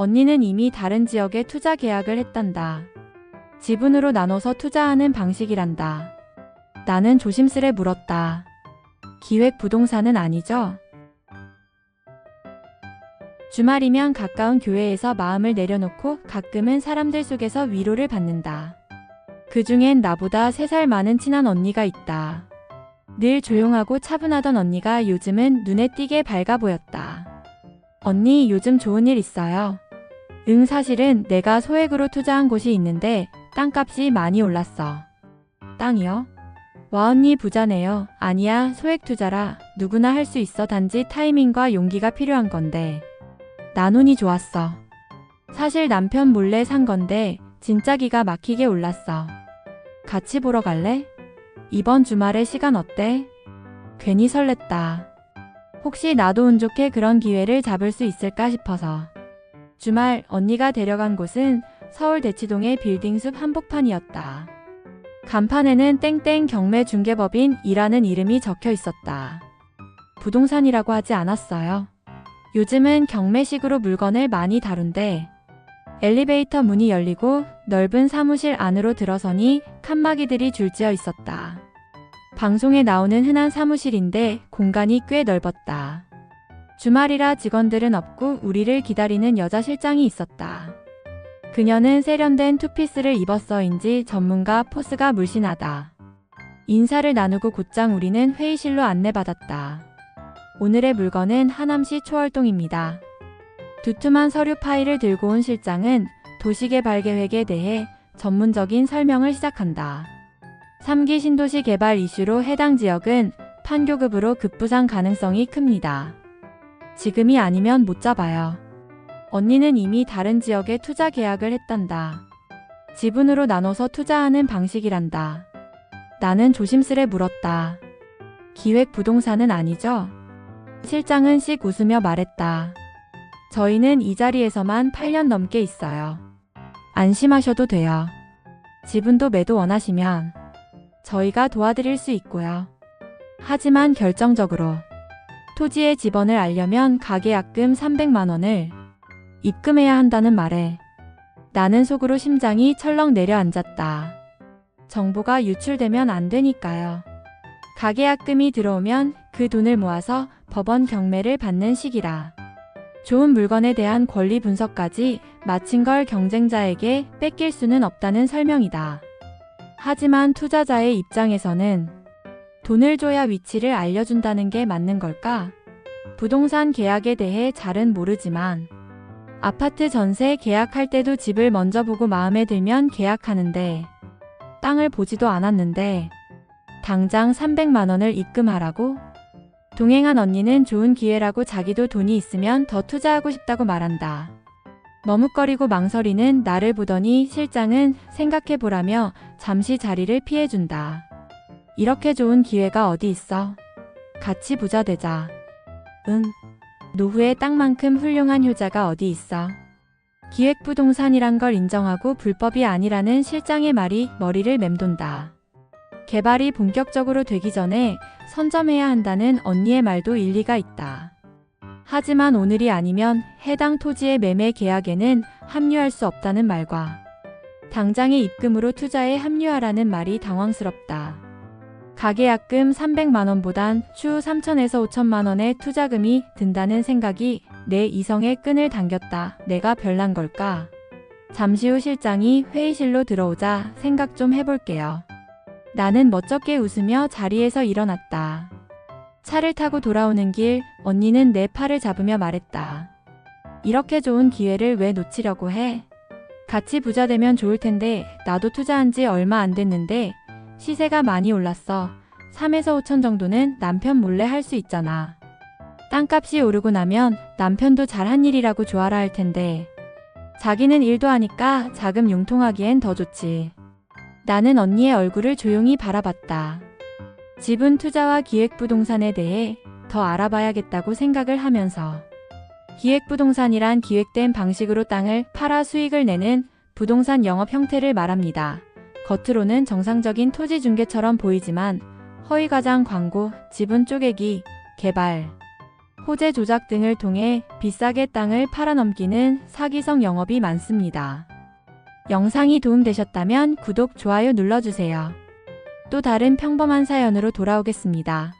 언니는 이미 다른 지역에 투자 계약을 했단다. 지분으로 나눠서 투자하는 방식이란다. 나는 조심스레 물었다. 기획 부동산은 아니죠? 주말이면 가까운 교회에서 마음을 내려놓고 가끔은 사람들 속에서 위로를 받는다. 그 중엔 나보다 3살 많은 친한 언니가 있다. 늘 조용하고 차분하던 언니가 요즘은 눈에 띄게 밝아 보였다. 언니 요즘 좋은 일 있어요. 응 사실은 내가 소액으로 투자한 곳이 있는데 땅값이 많이 올랐어. 땅이요? 와 언니 부자네요. 아니야 소액 투자라 누구나 할 수 있어 단지 타이밍과 용기가 필요한 건데. 난 운이 좋았어. 사실 남편 몰래 산 건데 진짜 기가 막히게 올랐어. 같이 보러 갈래? 이번 주말에 시간 어때? 괜히 설렜다. 혹시 나도 운 좋게 그런 기회를 잡을 수 있을까 싶어서. 주말 언니가 데려간 곳은 서울 대치동의 빌딩숲 한복판이었다. 간판에는 땡땡 경매 중개법인이라는 이름이 적혀 있었다. 부동산이라고 하지 않았어요. 요즘은 경매식으로 물건을 많이 다룬데 엘리베이터 문이 열리고 넓은 사무실 안으로 들어서니 칸막이들이 줄지어 있었다. 방송에 나오는 흔한 사무실인데 공간이 꽤 넓었다. 주말이라 직원들은 없고 우리를 기다리는 여자 실장이 있었다. 그녀는 세련된 투피스를 입었어인지 전문가 포스가 물씬하다. 인사를 나누고 곧장 우리는 회의실로 안내받았다. 오늘의 물건은 하남시 초월동입니다. 두툼한 서류 파일을 들고 온 실장은 도시개 발 계획에 대해 전문적인 설명을 시작한다. 3기 신도시 개발 이슈로 해당 지역은 판교급으로 급부상 가능성이 큽니다. 지금이 아니면 못 잡아요. 언니는 이미 다른 지역에 투자 계약을 했단다. 지분으로 나눠서 투자하는 방식이란다. 나는 조심스레 물었다. 기획 부동산은 아니죠? 실장은 씩 웃으며 말했다. 저희는 이 자리에서만 8년 넘게 있어요. 안심하셔도 돼요. 지분도 매도 원하시면 저희가 도와드릴 수 있고요. 하지만 결정적으로 토지의 지번을 알려면 가계약금 300만 원을 입금해야 한다는 말에 나는 속으로 심장이 철렁 내려앉았다. 정보가 유출되면 안 되니까요. 가계약금이 들어오면 그 돈을 모아서 법원 경매를 받는 시기라. 좋은 물건에 대한 권리 분석까지 마친 걸 경쟁자에게 뺏길 수는 없다는 설명이다. 하지만 투자자의 입장에서는 돈을 줘야 위치를 알려준다는 게 맞는 걸까? 부동산 계약에 대해 잘은 모르지만 아파트 전세 계약할 때도 집을 먼저 보고 마음에 들면 계약하는데 땅을 보지도 않았는데 당장 300만 원을 입금하라고? 동행한 언니는 좋은 기회라고 자기도 돈이 있으면 더 투자하고 싶다고 말한다. 머뭇거리고 망설이는 나를 보더니 실장은 생각해보라며 잠시 자리를 피해준다. 이렇게 좋은 기회가 어디 있어? 같이 부자 되자. 응. 노후의 땅만큼 훌륭한 효자가 어디 있어? 기획부동산이란 걸 인정하고 불법이 아니라는 실장의 말이 머리를 맴돈다. 개발이 본격적으로 되기 전에 선점해야 한다는 언니의 말도 일리가 있다. 하지만 오늘이 아니면 해당 토지의 매매 계약에는 합류할 수 없다는 말과 당장의 입금으로 투자에 합류하라는 말이 당황스럽다. 가계약금 300만 원보단 추후 3천에서 5천만 원의 투자금이 든다는 생각이 내 이성의 끈을 당겼다. 내가 별난 걸까? 잠시 후 실장이 회의실로 들어오자 생각 좀 해볼게요. 나는 멋쩍게 웃으며 자리에서 일어났다. 차를 타고 돌아오는 길 언니는 내 팔을 잡으며 말했다. 이렇게 좋은 기회를 왜 놓치려고 해? 같이 부자 되면 좋을 텐데 나도 투자한 지 얼마 안 됐는데 시세가 많이 올랐어. 3에서 5천 정도는 남편 몰래 할 수 있잖아. 땅값이 오르고 나면 남편도 잘한 일이라고 좋아라 할 텐데 자기는 일도 하니까 자금 융통하기엔 더 좋지. 나는 언니의 얼굴을 조용히 바라봤다. 지분 투자와 기획부동산에 대해 더 알아봐야겠다고 생각을 하면서 기획부동산이란 기획된 방식으로 땅을 팔아 수익을 내는 부동산 영업 형태를 말합니다. 겉으로는 정상적인 토지 중개처럼 보이지만 허위과장 광고, 지분 쪼개기, 개발, 호재 조작 등을 통해 비싸게 땅을 팔아넘기는 사기성 영업이 많습니다. 영상이 도움되셨다면 구독, 좋아요 눌러주세요. 또 다른 평범한 사연으로 돌아오겠습니다.